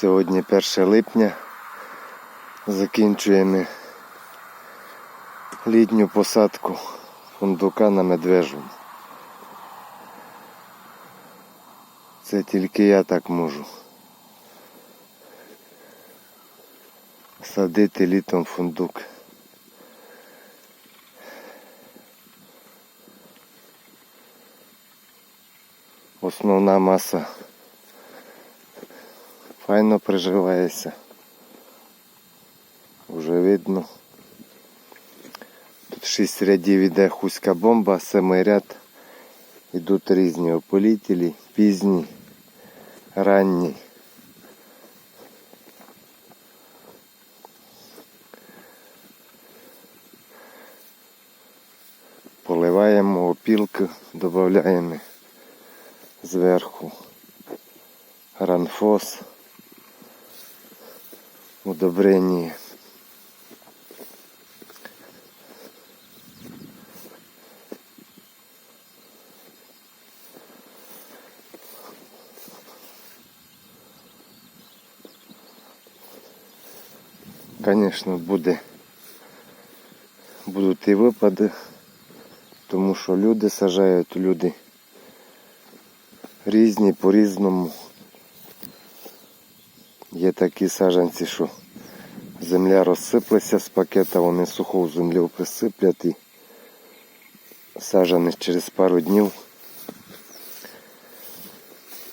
Сьогодні 1 липня. Закінчуємо літню посадку фундука на медвежу. Це тільки я так можу. Садити літом фундук. Основна маса файно приживається. Вже видно. Тут шість рядів іде хуська бомба, семий ряд. Ідуть різні ополітелі, пізні, ранні. Поливаємо опілки, додаємо зверху ранфос, удобрення. Звісно, буде, будуть і випади, тому що люди сажають, люди різні по-різному. Є такі саджанці, що земля розсиплеться з пакета, вони суху землю присиплять і саджанець через пару днів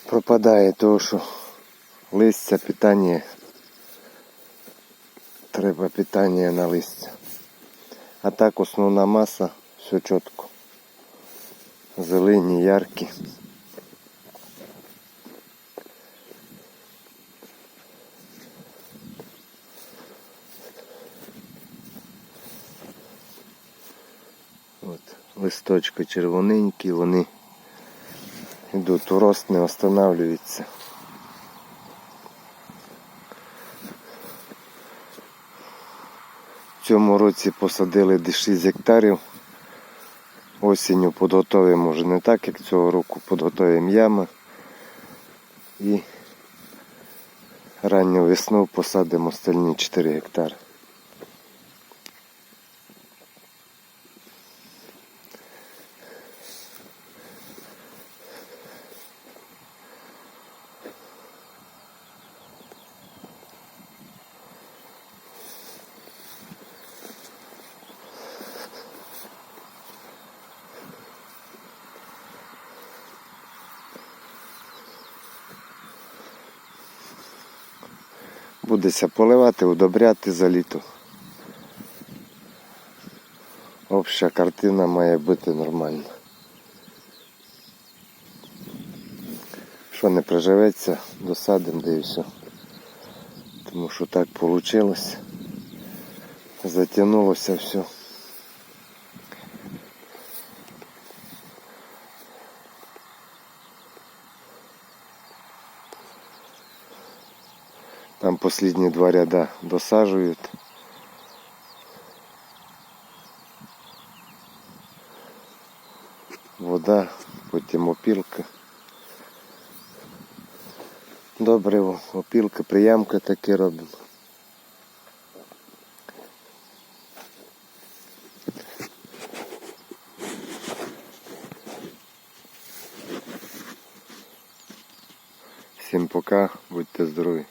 пропадає, тому що листя, питання, треба питання на листя. А так основна маса, все чітко. Зелені, яркі. От, листочки червоненькі, вони йдуть у рост, не останавливаються. В цьому році посадили десь 6 гектарів. Осінню підготовимо вже не так, як цього року підготовимо ями. І ранню весну посадимо остальні 4 гектари. Будеться поливати, удобряти за літо. Обща картина має бути нормальна. Що не приживеться, досадимо, де і все. Тому що так вийшло. Затягнулося все. Там последние два ряда досаживают. Вода, потім опілка. Добре, опілка, приямка таке робимо. Всім пока, будьте здорові.